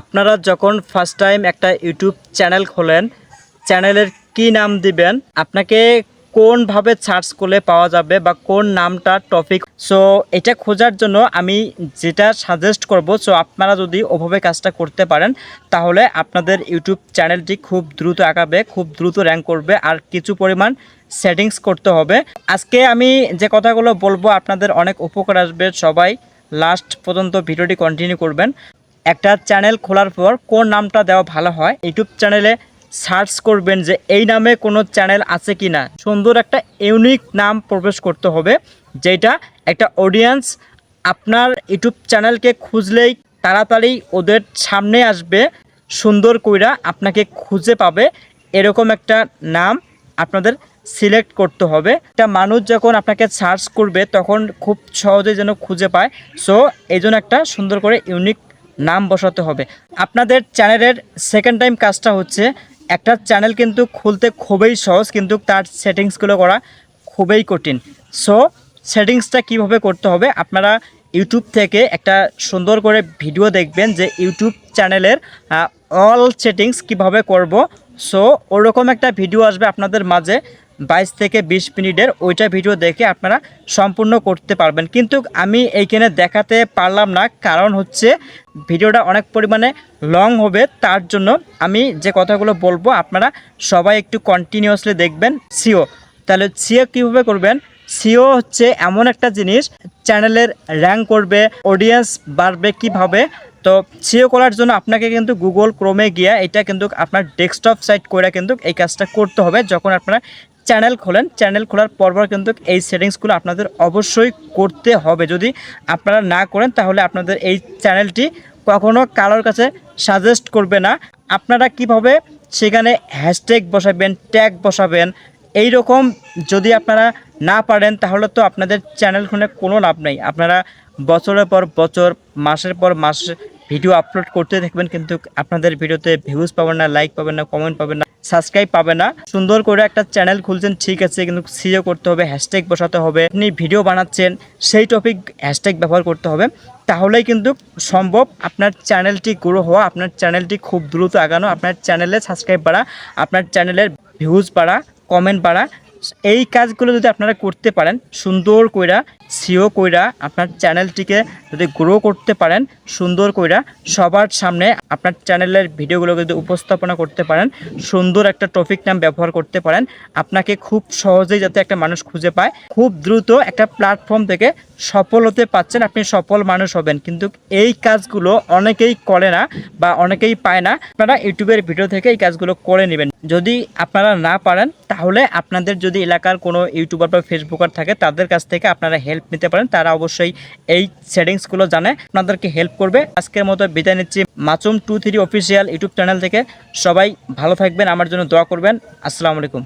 আপনারা যখন first time একটা ইউটিউব চ্যানেল খোলেন চ্যানেলের কি নাম দিবেন, আপনাকে কোনভাবে সার্চ করলে পাওয়া যাবে বা কোন নামটা টপিক সো এটা খোঁজার জন্য আমি যেটা সাজেস্ট করব সো আপনারা যদি ওভাবে কাজটা করতে পারেন, তাহলে আপনাদের ইউটিউব চ্যানেলটি খুব দ্রুত আঁকাবে খুব দ্রুত র্যাঙ্ক করবে, আর কিছু পরিমাণ সেটিংস করতে হবে। আজকে আমি যে কথাগুলো বলব, আপনাদের অনেক উপকার আসবে, সবাই লাস্ট পর্যন্ত ভিডিওটি কন্টিনিউ করবেন। একটা চ্যানেল খোলার পর কোন নামটা দেওয়া ভালো হয় ইউটিউব চ্যানেলে সার্চ করবেন যে এই নামে কোনো চ্যানেল আছে কি না। সুন্দর একটা ইউনিক নাম প্রবেশ করতে হবে, যেটা একটা অডিয়েন্স আপনার ইউটিউব চ্যানেলকে খুঁজলেই তাড়াতাড়ি ওদের সামনে আসবে, সুন্দর কইরা আপনাকে খুঁজে পাবে, এরকম একটা নাম আপনাদের সিলেক্ট করতে হবে। একটা মানুষ যখন আপনাকে সার্চ করবে, তখন খুব সহজে যেন খুঁজে পায়। সো এই একটা সুন্দর করে ইউনিক নাম বসাতে হবে। আপনাদের চ্যানেলের সেকেন্ড টাইম কাজটা হচ্ছে, একটা চ্যানেল কিন্তু খুলতে খুবই সহজ, কিন্তু তার সেটিংসগুলো করা খুবই কঠিন। সো সেটিংসটা কীভাবে করতে হবে? আপনারা ইউটিউব থেকে একটা সুন্দর করে ভিডিও দেখবেন যে ইউটিউব চ্যানেলের অল সেটিংস কীভাবে করব। সো ওরকম একটা ভিডিও আসবে আপনাদের মাঝে। বাইশ থেকে বিশ মিনিটের ওইটা ভিডিও দেখে আপনারা সম্পূর্ণ করতে পারবেন। কিন্তু আমি এইখানে দেখাতে পারলাম না, কারণ হচ্ছে ভিডিওটা অনেক পরিমাণে লং হবে, তার জন্য আমি যে কথাগুলো বলব আপনারা সবাই একটু কন্টিনিউয়াসলি দেখবেন সিও। তাহলে সিও কীভাবে করবেন? সিও হচ্ছে এমন একটা জিনিস চ্যানেলের র্যাঙ্ক করবে অডিয়েন্স বাড়বে কীভাবে? তো সিও করার জন্য আপনাকে কিন্তু গুগল ক্রোমে গিয়ে এটা কিন্তু আপনার ডেস্কটপ সাইট করে কিন্তু এই কাজটা করতে হবে, যখন আপনারা চ্যানেল খোলেন চ্যানেল খোলার পরপর কিন্তু এই সেটিংসগুলো আপনাদের অবশ্যই করতে হবে। যদি আপনারা না করেন, তাহলে আপনাদের এই চ্যানেলটি কখনো কারোর কাছে সাজেস্ট করবে না। আপনারা কীভাবে সেখানে হ্যাশট্যাগ বসাবেন ট্যাগ বসাবেন এই রকম যদি আপনারা না পারেন, তাহলে তো আপনাদের চ্যানেল খুলে কোনো লাভ নেই। আপনারা বছরের পর বছর, মাসের পর মাস ভিডিও আপলোড করতে থাকবেন কিন্তু আপনাদের ভিডিওতে ভিউজ পাবেন না লাইক পাবেন না কমেন্ট পাবেন না। সাবস্ক্রাইব পাবে না। সুন্দর করে একটা চ্যানেল খুলছেন, ঠিক আছে, কিন্তু সিও করতে হবে হ্যাশট্যাগ বসাতে হবে। আপনি ভিডিও বানাচ্ছেন, সেই টপিক হ্যাশট্যাগ ব্যবহার করতে হবে। তাহলেই কিন্তু সম্ভব আপনার চ্যানেলটি গ্রো হওয়া, আপনার চ্যানেলটি খুব দ্রুত আগানো, আপনার চ্যানেলে সাবস্ক্রাইব বাড়া, আপনার চ্যানেলের ভিউজ বাড়া কমেন্ট বাড়া। এই কাজগুলো যদি আপনারা করতে পারেন, সুন্দর কইরা, সিও কইরা আপনার চ্যানেলটিকে যদি গ্রো করতে পারেন, সুন্দর কইরা সবার সামনে আপনার চ্যানেলের ভিডিওগুলো যদি উপস্থাপনা করতে পারেন, সুন্দর একটা টপিক নাম ব্যবহার করতে পারেন, আপনাকে খুব সহজেই যাতে একটা মানুষ খুঁজে পায়। খুব দ্রুত একটা প্ল্যাটফর্ম থেকে সফল হতে পাচ্ছেন আপনি সফল মানুষ হবেন। কিন্তু এই কাজগুলো অনেকেই করে না বা অনেকেই পায় না। আপনারা ইউটিউবের ভিডিও থেকে এই কাজগুলো করে নেবেন। যদি আপনারা না পারেন তাহলে আপনাদের যদি এলাকার কোনো ইউটিউবার বা ফেসবুকার থাকে, তাদের কাছ থেকে আপনারা হেল্প নিতে পারেন। তারা অবশ্যই এই সেটিংসগুলো জানে, আপনাদেরকে হেল্প করবে। আজকের মতো বিদায় নিচ্ছি Machum two three official YouTube channel থেকে। সবাই ভালো থাকবেন, আমার জন্য দোয়া করবেন। আসসালামু আলাইকুম।